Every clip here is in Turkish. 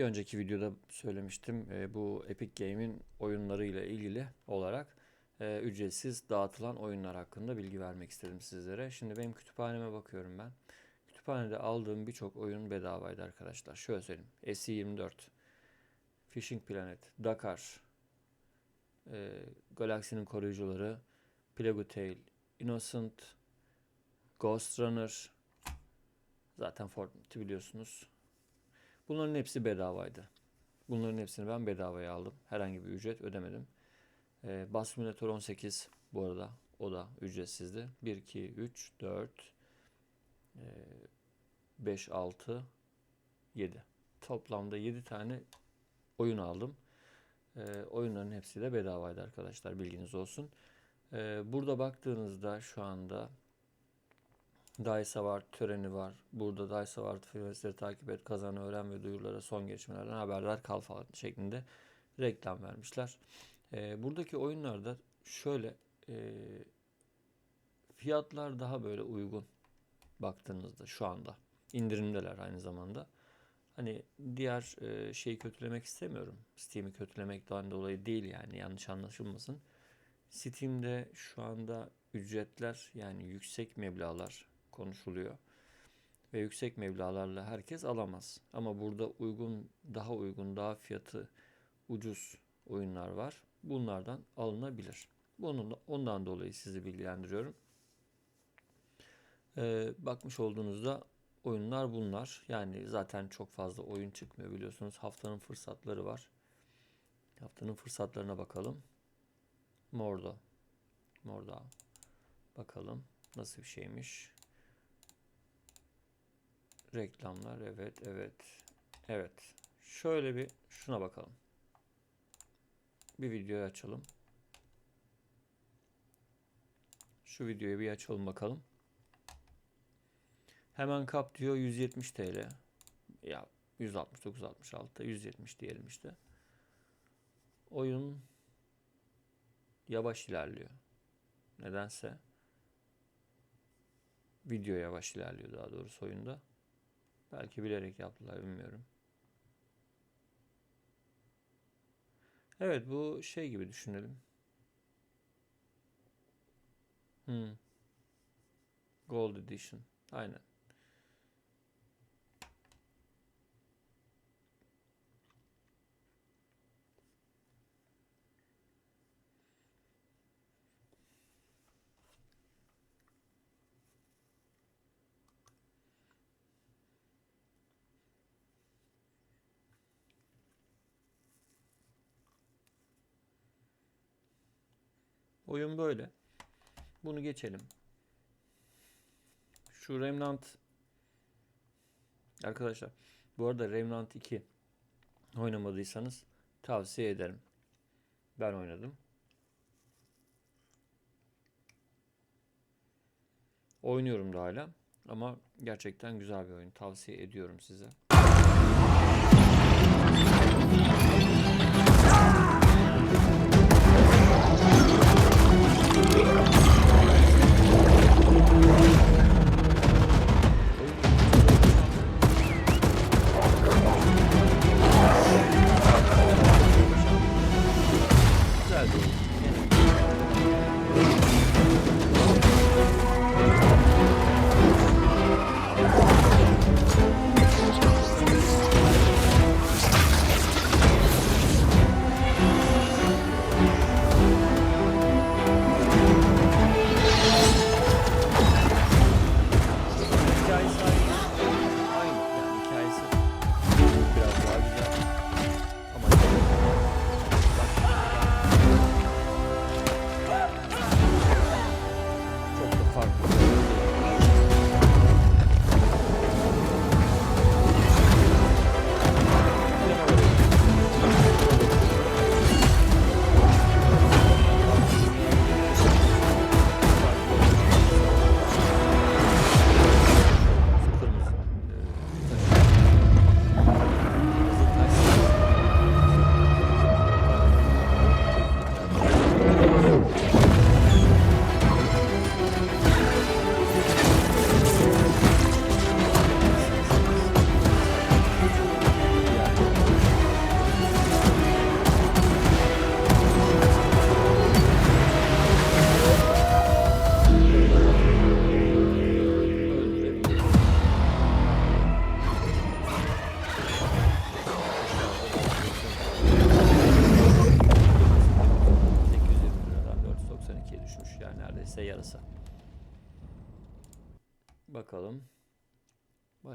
Bir önceki videoda söylemiştim e, bu Epic Game'in oyunlarıyla ilgili olarak e, ücretsiz dağıtılan oyunlar hakkında bilgi vermek istedim sizlere. Şimdi benim kütüphaneme bakıyorum ben. Kütüphanede aldığım birçok oyun bedavaydı arkadaşlar. Şöyle söyleyeyim. SC24, Fishing Planet, Dakar, e, Galaksinin Koruyucuları, Plague Tale, Innocent, Ghost Runner, zaten Fortnite'i biliyorsunuz. Bunların hepsi bedavaydı. Bunların hepsini ben bedavaya aldım. Herhangi bir ücret ödemedim. Bus Simulator 18 bu arada o da ücretsizdi. 1, 2, 3, 4, 5, 6, 7. Toplamda 7 tane oyun aldım. Ee, oyunların hepsi de bedavaydı arkadaşlar bilginiz olsun. Ee, burada baktığınızda şu anda DICE var, töreni var. Burada DICE var, festivalleri takip et, kazan, öğren ve duyurulara son gelişmelerden haberdar kal falan şeklinde reklam vermişler. Ee, buradaki oyunlarda şöyle e, fiyatlar daha böyle uygun baktığınızda şu anda. indirimdeler aynı zamanda. Hani diğer e, şeyi kötülemek istemiyorum. Steam'i kötülemekten dolayı değil yani yanlış anlaşılmasın. Steam'de şu anda ücretler yani yüksek meblağlar konuşuluyor. Ve yüksek meblağlarla herkes alamaz. Ama burada uygun, daha uygun, daha fiyatı ucuz oyunlar var. Bunlardan alınabilir. Bunun, ondan dolayı sizi bilgilendiriyorum. Ee, bakmış olduğunuzda oyunlar bunlar. Yani zaten çok fazla oyun çıkmıyor biliyorsunuz. Haftanın fırsatları var. Haftanın fırsatlarına bakalım. Mordo. Morda. Bakalım nasıl bir şeymiş. Reklamlar evet evet. Evet. Şöyle bir şuna bakalım. Bir videoyu açalım. Şu videoyu bir açalım bakalım. Hemen kap diyor 170 TL. Ya 169 66 170 diyelim işte. Oyun yavaş ilerliyor. Nedense video yavaş ilerliyor daha doğrusu oyunda. Belki bilerek yaptılar bilmiyorum. Evet bu şey gibi düşünelim. Hmm. Gold Edition. Aynen. Oyun böyle. Bunu geçelim. Şu Remnant Arkadaşlar bu arada Remnant 2 oynamadıysanız tavsiye ederim. Ben oynadım. Oynuyorum da hala ama gerçekten güzel bir oyun. Tavsiye ediyorum size. Zero.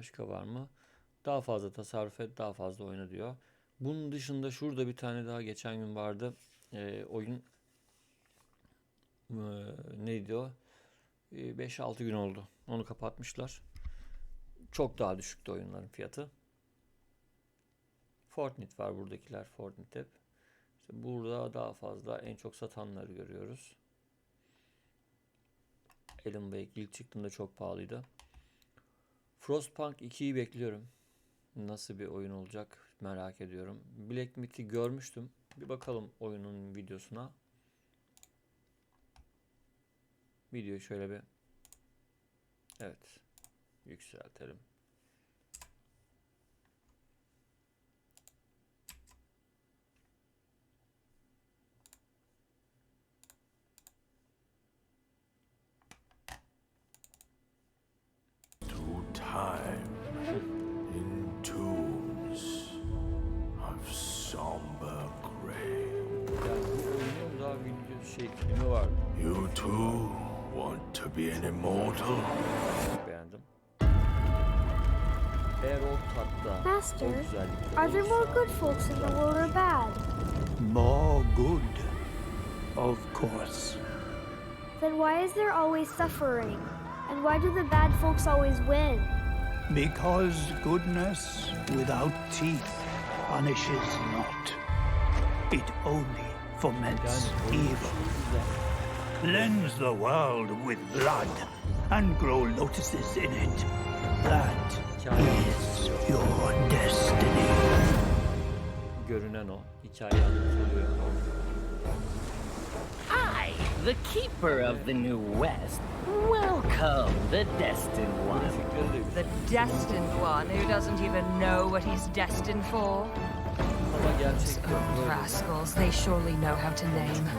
Başka var mı? Daha fazla tasarruf et, daha fazla oyna diyor. Bunun dışında şurada bir tane daha geçen gün vardı. Ee, oyun ee, neydi o? Ee, 5-6 gün oldu. Onu kapatmışlar. Çok daha düşüktü oyunların fiyatı. Fortnite var buradakiler Fortnite hep. İşte burada daha fazla en çok satanları görüyoruz. Alan Wake ilk çıktığında çok pahalıydı. Frostpunk 2'yi bekliyorum. Nasıl bir oyun olacak merak ediyorum. Black Myth'i görmüştüm. Bir bakalım oyunun videosuna. Videoyu şöyle bir Evet. Yükseltelim. You too want to be an immortal? Beğendim. Eğer tatta, Master, Are there more good folks in the world or bad? More good, of course. Then why is there always suffering? And why do the bad folks always win? Because goodness without teeth punishes not. It only foments evil, güzel. Cleanse the world with blood, and grow lotuses in it. That is your destiny. Görünen o. Hikaye anlatılıyor. I, the keeper of the New West, welcome the destined one. Grafikleri de güzel. The destined one who doesn't even know what he's destined for. Ama gerçekten Oh, böyle rascals, they surely know how to name.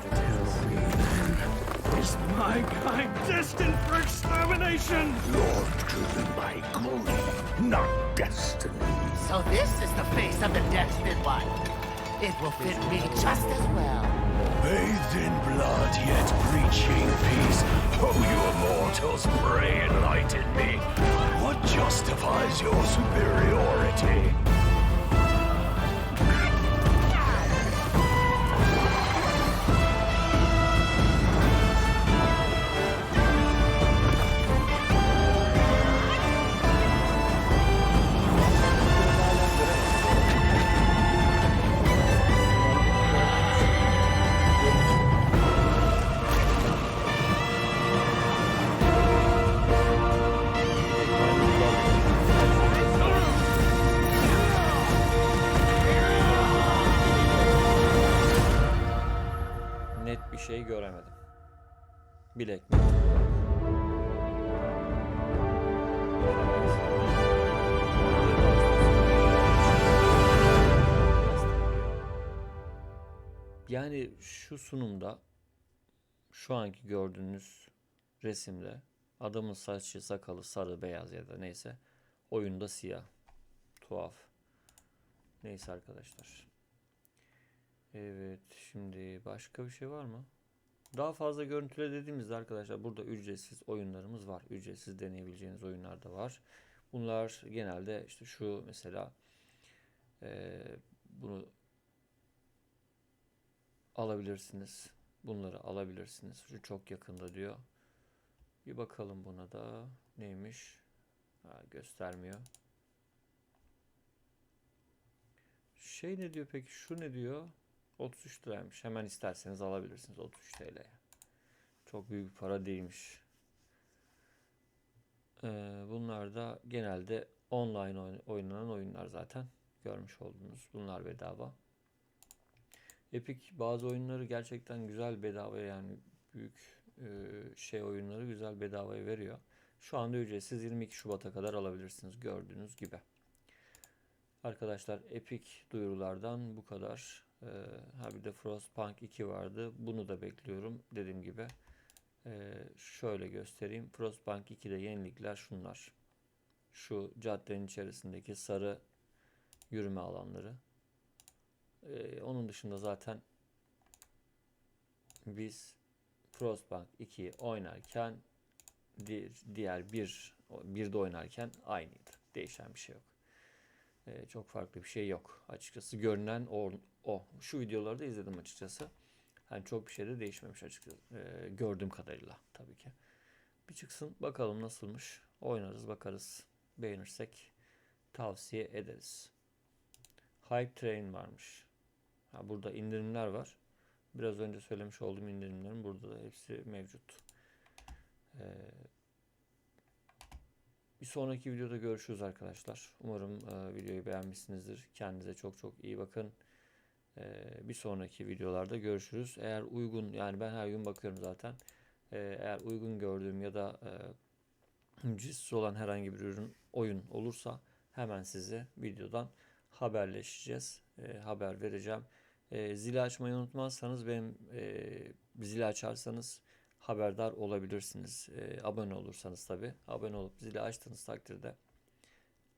Is my kind destined for extermination? You're driven by greed, not destiny. So this is the face of the destined one. It will fit me just as well. Bathed in blood, yet preaching peace. Oh, you immortals, pray enlighten me. What justifies your superiority? Bilek mi? Yani şu sunumda şu anki gördüğünüz resimde adamın saçı sakalı sarı beyaz ya da neyse oyunda siyah. Tuhaf. Neyse arkadaşlar. Evet, şimdi başka bir şey var mı? Daha fazla görüntüle dediğimizde arkadaşlar burada ücretsiz oyunlarımız var. Ücretsiz deneyebileceğiniz oyunlar da var. Bunlar genelde işte şu mesela eee, bunu alabilirsiniz. Bunları alabilirsiniz. Şu çok yakında diyor. Bir bakalım buna da neymiş? Ha, göstermiyor. Şey ne diyor peki? Şu ne diyor? 33 liraymış. Hemen isterseniz alabilirsiniz 33 TL'ye. Çok büyük bir para değilmiş. Ee, bunlar da genelde online oyn- oynanan oyunlar zaten. Görmüş oldunuz. Bunlar bedava. Epic bazı oyunları gerçekten güzel bedava yani büyük e, şey oyunları güzel bedavaya veriyor. Şu anda ücretsiz 22 Şubat'a kadar alabilirsiniz gördüğünüz gibi. Arkadaşlar Epic duyurulardan bu kadar. Ee, ha bir de Frostpunk 2 vardı. Bunu da bekliyorum dediğim gibi. Ee, şöyle göstereyim. Frostpunk 2'de yenilikler şunlar. Şu caddenin içerisindeki sarı yürüme alanları. Ee, onun dışında zaten biz Frostpunk 2'yi oynarken di- diğer bir bir de oynarken aynıydı. Değişen bir şey yok. Ee, çok farklı bir şey yok. Açıkçası görünen o, o. Şu videoları da izledim açıkçası. Yani çok bir şey de değişmemiş açıkçası. Ee, gördüğüm kadarıyla tabii ki. Bir çıksın bakalım nasılmış. Oynarız bakarız. Beğenirsek tavsiye ederiz. Hype Train varmış. Ha, burada indirimler var. Biraz önce söylemiş olduğum indirimlerin burada da hepsi mevcut. Ee, bir sonraki videoda görüşürüz arkadaşlar. Umarım e, videoyu beğenmişsinizdir. Kendinize çok çok iyi bakın. Bir sonraki videolarda görüşürüz. Eğer uygun yani ben her gün bakıyorum zaten. Eğer uygun gördüğüm ya da ücretsiz olan herhangi bir ürün oyun olursa hemen size videodan haberleşeceğiz. Haber vereceğim. Zili açmayı unutmazsanız benim zili açarsanız haberdar olabilirsiniz. Abone olursanız tabi. Abone olup zili açtığınız takdirde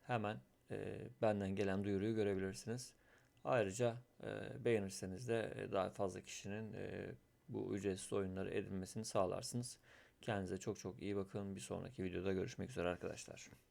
hemen benden gelen duyuruyu görebilirsiniz. Ayrıca e, beğenirseniz de e, daha fazla kişinin e, bu ücretsiz oyunları edinmesini sağlarsınız. Kendinize çok çok iyi bakın. Bir sonraki videoda görüşmek üzere arkadaşlar.